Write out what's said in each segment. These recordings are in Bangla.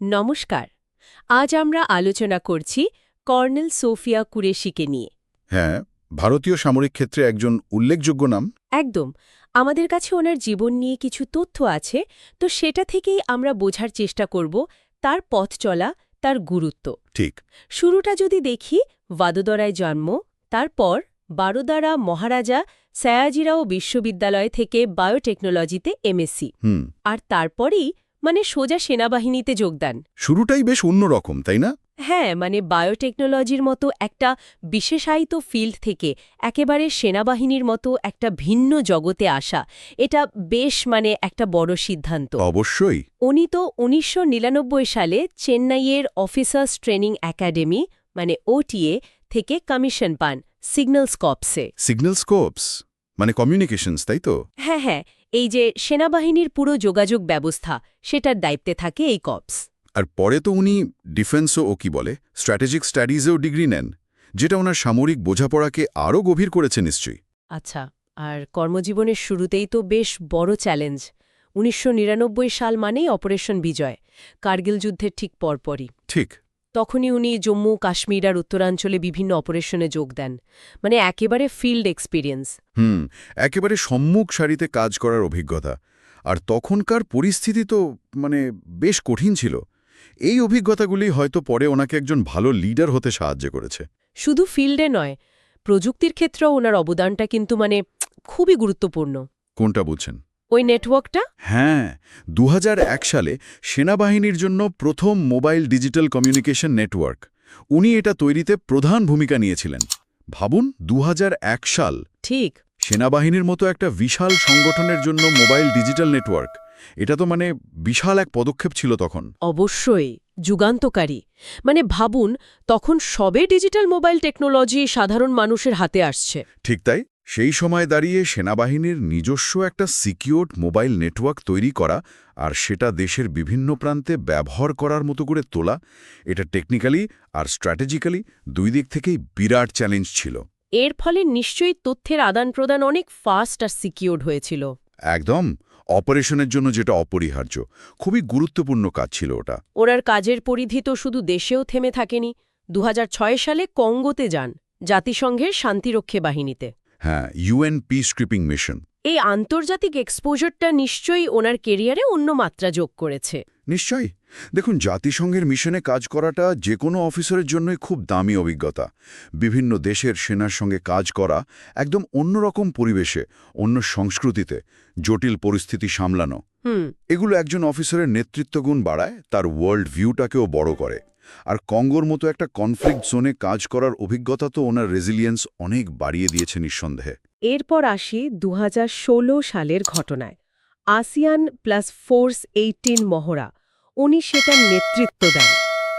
নমস্কার আজ আমরা আলোচনা করছি কর্নেল সোফিয়া কুরেশিকে নিয়ে। হ্যাঁ ভারতীয় সামরিক ক্ষেত্রে একজন উল্লেখযোগ্য নাম। একদম আমাদের কাছে ওনার জীবন নিয়ে কিছু তথ্য আছে তো সেটা থেকেই আমরা বোঝার চেষ্টা করব তার পথ চলা তার গুরুত্ব। ঠিক। শুরুটা যদি দেখি ভাদোদরায় জন্ম তারপর বারোদারা মহারাজা সায়াজিরাও বিশ্ববিদ্যালয় থেকে বায়োটেকনোলজিতে এমএসসি আর তারপরেই মানে সোজা সেনাবাহিনীতে যোগদান শুরুটাই বেশ অন্যরকম তাই না? হ্যাঁ মানে বায়োটেকনোলজির মতো একটা বিশেষায়িত ফিল্ড থেকে একেবারে সেনাবাহিনীর মতো একটা ভিন্ন জগতে আসা এটা বেশ মানে একটা বড় সিদ্ধান্ত। অবশ্যই। উনি তো উনিশশো নিরানব্বই সালে চেন্নাইয়ের অফিসার্স ট্রেনিং একাডেমি মানে ওটিএ থেকে কমিশন পান সিগন্যাল স্কপসে সিগন্যাল স্কোপস মানে কমিউনিকেশনস তাই তো? হ্যাঁ হ্যাঁ এই যে সেনাবাহিনীর পুরো যোগাযোগ ব্যবস্থা সেটার দায়িত্বে থাকে এই কপস। আর পরে তো উনি ডিফেন্সও ও কি বলে স্ট্র্যাটেজিক স্টাডিজেও ডিগ্রি নেন যেটা ওনার সামরিক বোঝাপড়াকে আরও গভীর করেছে নিশ্চয়ই। আচ্ছা আর কর্মজীবনের শুরুতেই তো বেশ বড় চ্যালেঞ্জ। উনিশশো নিরানব্বই সাল মানেই অপারেশন বিজয় কার্গিল যুদ্ধের ঠিক পরপরই। ঠিক তখনই উনি জম্মু কাশ্মীর আর উত্তরাঞ্চলে বিভিন্ন অপারেশনে যোগ দেন। মানে একেবারে ফিল্ড এক্সপিরিয়েন্স হুম একেবারে সম্মুখ সারিতে কাজ করার অভিজ্ঞতা। আর তখনকার পরিস্থিতি তো মানে বেশ কঠিন ছিল। এই অভিজ্ঞতাগুলি হয়তো পরে ওনাকে একজন ভালো লিডার হতে সাহায্য করেছে। শুধু ফিল্ডে নয় প্রযুক্তির ক্ষেত্রেও ওনার অবদানটা কিন্তু মানে খুবই গুরুত্বপূর্ণ। কোনটা বুঝছেন? ওই নেটওয়ার্কটা হ্যাঁ দু হাজার এক সালে সেনাবাহিনীর জন্য প্রথম মোবাইল ডিজিটাল কমিউনিকেশন নেটওয়ার্ক। উনি এটা তৈরিতে প্রধান ভূমিকা নিয়েছিলেন। ভাবুন দু হাজার এক সাল। ঠিক। সেনাবাহিনীর মতো একটা বিশাল সংগঠনের জন্য মোবাইল ডিজিটাল নেটওয়ার্ক। এটা তো মানে বিশাল এক পদক্ষেপ ছিল তখন। অবশ্যই যুগান্তকারী। মানে ভাবুন তখন সবে ডিজিটাল মোবাইল টেকনোলজি সাধারণ মানুষের হাতে আসছে। ঠিক তাই? সেই সময় দাঁড়িয়ে সেনাবাহিনীর নিজস্ব একটা সিকিউরড মোবাইল নেটওয়ার্ক তৈরি করা আর সেটা দেশের বিভিন্ন প্রান্তে ব্যবহার করার মতো করে তোলা এটা টেকনিক্যালি আর স্ট্র্যাটেজিক্যালি দুই দিক থেকেই বিরাট চ্যালেঞ্জ ছিল। এর ফলে নিশ্চয়ই তথ্যের আদান প্রদান অনেক ফাস্ট আর সিকিউরড হয়েছিল। একদম অপারেশনের জন্য যেটা অপরিহার্য খুবই গুরুত্বপূর্ণ কাজ ছিল ওটা। ওনার কাজের পরিধি তো শুধু দেশেও থেমে থাকেনি। দু হাজার ছয় সালে কঙ্গোতে যান জাতিসংঘের শান্তিরক্ষী বাহিনীতে। হ্যাঁ ইউএন পি স্ক্রিপিং মিশন এই আন্তর্জাতিক এক্সপোজারটা নিশ্চয়ই ওনার কেরিয়ারে অন্য মাত্রা যোগ করেছে। নিশ্চয়ই। দেখুন জাতিসংঘের মিশনে কাজ করাটা যে কোনো অফিসারের জন্যই খুব দামি অভিজ্ঞতা। বিভিন্ন দেশের সেনার সঙ্গে কাজ করা একদম অন্যরকম পরিবেশে অন্য সংস্কৃতিতে জটিল পরিস্থিতি সামলানো। এগুলো একজন অফিসারের নেতৃত্বগুণ বাড়ায় তার ওয়ার্ল্ড ভিউটাকেও বড় করে। আর কঙ্গোর মতো একটা কনফ্লিক্ট জোনে কাজ করার অভিজ্ঞতা তো ওনার রেজিলিয়েন্স অনেক বাড়িয়ে দিয়েছে নিঃসন্দেহে। এরপর আসি দুহাজার ষোলো সালের ঘটনায়। আসিয়ান প্লাস ফোর্স এইটিন মহড়া উনি সেটার নেতৃত্ব দেন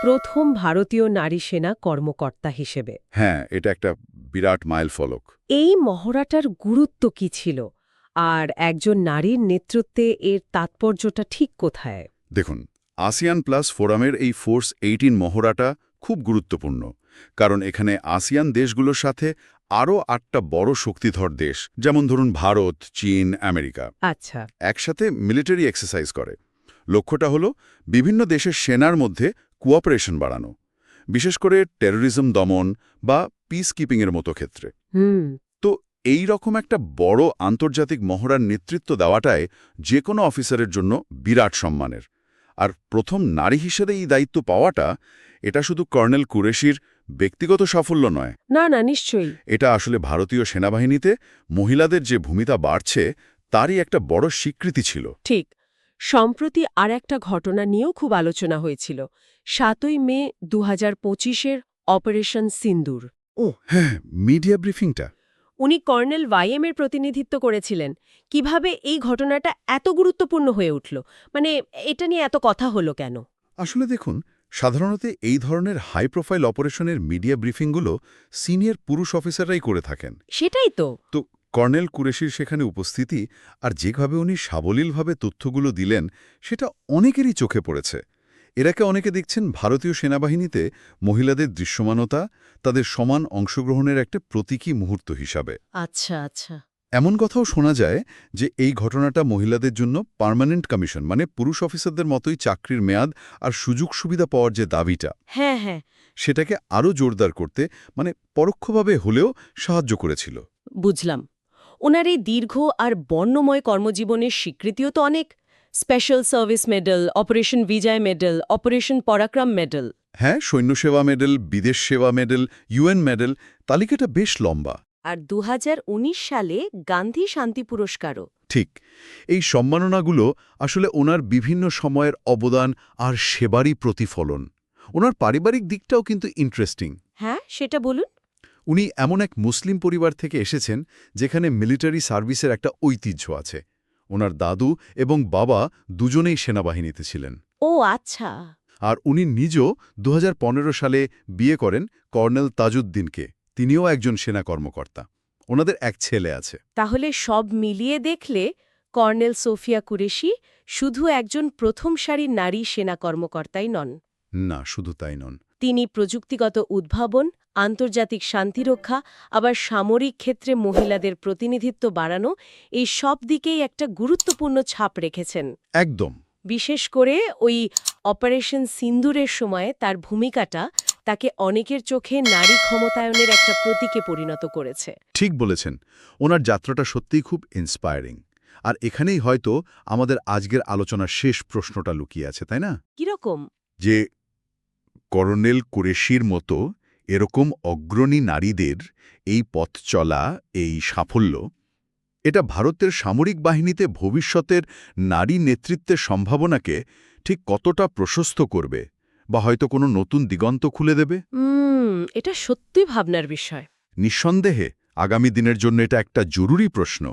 প্রথম ভারতীয় নারী সেনা কর্মকর্তা হিসেবে। হ্যাঁ এটা একটা বিরাট মাইল ফলক এই মহড়াটার গুরুত্ব কি ছিল? আর একজন নারীর নেতৃত্বে এর তাৎপর্যটা ঠিক কোথায়? দেখুন আসিয়ান প্লাস ফোরামের এই ফোর্স এইটিন মহড়াটা খুব গুরুত্বপূর্ণ কারণ এখানে আসিয়ান দেশগুলোর সাথে আরও আটটা বড় শক্তিধর দেশ যেমন ধরুন ভারত চীন আমেরিকা। আচ্ছা। একসাথে মিলিটারি এক্সারসাইজ করে। লক্ষ্যটা হলো বিভিন্ন দেশের সেনার মধ্যে কোঅপারেশন বাড়ানো বিশেষ করে টেরোরিজম দমন বা পিস কিপিংয়ের মতো ক্ষেত্রে। তো এই রকম একটা বড় আন্তর্জাতিক মহড়ার নেতৃত্ব দেওয়াটায় যে কোনো অফিসারের জন্য বিরাট সম্মানের। আর প্রথম নারী হিসেবে এই দায়িত্ব পাওয়াটা এটা শুধু কর্নেল কুরেশির ব্যক্তিগত সাফল্য নয়। না না নিশ্চয়ই। এটা আসলে ভারতীয় সেনাবাহিনীতে মহিলাদের যে ভূমিকা বাড়ছে তারই একটা বড় স্বীকৃতি ছিল। ঠিক। সম্প্রতি আর একটা ঘটনা নিয়েও খুব আলোচনা হয়েছিল। সাতই মে দু হাজার পঁচিশের অপারেশন সিন্দুর। ও হ্যাঁ মিডিয়া ব্রিফিংটা উনি কর্নেল ওয়াইএমের প্রতিনিধিত্ব করেছিলেন। কীভাবে এই ঘটনাটা এত গুরুত্বপূর্ণ হয়ে উঠল? মানে এটা নিয়ে এত কথা হলো কেন? আসলে দেখুন সাধারণত এই ধরনের হাই প্রোফাইল অপারেশনের মিডিয়া ব্রিফিংগুলো সিনিয়র পুরুষ অফিসাররাই করে থাকেন। সেটাই তো। তো কর্নেল কুরেশির সেখানে উপস্থিতি আর যেভাবে উনি সাবলীলভাবে তথ্যগুলো দিলেন সেটা অনেকেরই চোখে পড়েছে। এরাকে অনেকে দেখছেন ভারতীয় সেনাবাহিনীতে মহিলাদের দৃশ্যমানতা তাদের সমান অংশগ্রহণের একটা প্রতীকী মুহূর্ত হিসাবে। আচ্ছা আচ্ছা। এমন কথাও শোনা যায় যে এই ঘটনাটা মহিলাদের জন্য পার্মানেন্ট কমিশন মানে পুরুষ অফিসারদের মতোই চাকরির মেয়াদ আর সুযোগ সুবিধা পাওয়ার যে দাবিটা হ্যাঁ হ্যাঁ। সেটাকে আরও জোরদার করতে মানে পরোক্ষভাবে হলেও সাহায্য করেছিল। বুঝলাম। ওনার এই দীর্ঘ আর বর্ণময় কর্মজীবনের স্বীকৃতিও তো অনেক। Special service medal operation Vijay medal operation Parakram medal হ্যাঁ সৈন্যসেবা মেডেল বিদেশ সেবা মেডেল ইউএন মেডেল তালিকাটা বেশ লম্বা। আর দু হাজার উনিশ সালে গান্ধী শান্তি পুরস্কারও। ঠিক এই সম্মাননাগুলো আসলে ওনার বিভিন্ন সময়ের অবদান আর সেবারই প্রতিফলন। ওনার পারিবারিক দিকটাও কিন্তু ইন্টারেস্টিং হ্যাঁ সেটা বলুন। উনি এমন এক মুসলিম পরিবার থেকে এসেছেন যেখানে মিলিটারি সার্ভিসের একটা ঐতিহ্য আছে। ওনার দাদু এবং বাবা দুজনেই সেনাবাহিনীতে ছিলেন। ও আচ্ছা। আর উনি নিজও দু হাজার পনেরো সালে বিয়ে করেন কর্নেল তাজউদ্দিনকে। তিনিও একজন সেনা কর্মকর্তা। ওনাদের এক ছেলে আছে। তাহলে সব মিলিয়ে দেখলে কর্নেল সোফিয়া কুরেশি শুধু একজন প্রথম সারির নারী সেনা কর্মকর্তাই নন। না শুধু তাই নন। তিনি প্রযুক্তিগত উদ্ভাবন আন্তর্জাতিক শান্তিরক্ষা আবার সামরিক ক্ষেত্রে মহিলাদের প্রতিনিধিত্ব বাড়ানো এই সব দিকেই একটা গুরুত্বপূর্ণ ছাপ রেখেছেন। একদম। বিশেষ করে ওই অপারেশন সিন্দুরের সময় তার ভূমিকাটা তাকে অনেকের চোখে নারী ক্ষমতায়নের একটা প্রতীকে পরিণত করেছে। ঠিক বলেছেন। ওনার যাত্রাটা সত্যিই খুব ইন্সপায়ারিং আর এখানেই হয়তো আমাদের আজকের আলোচনার শেষ প্রশ্নটা লুকিয়ে আছে তাই না? কীরকম? যে করনেল কুরেশির মতো এরকম অগ্রণী নারীদের এই পথ চলা এই সাফল্য এটা ভারতের সামরিক বাহিনীতে ভবিষ্যতের নারী নেতৃত্বের সম্ভাবনাকে ঠিক কতটা প্রশস্ত করবে বা হয়তো কোনো নতুন দিগন্ত খুলে দেবে? এটা সত্যি ভাবনার বিষয়। নিঃসন্দেহে আগামী দিনের জন্য এটা একটা জরুরি প্রশ্ন।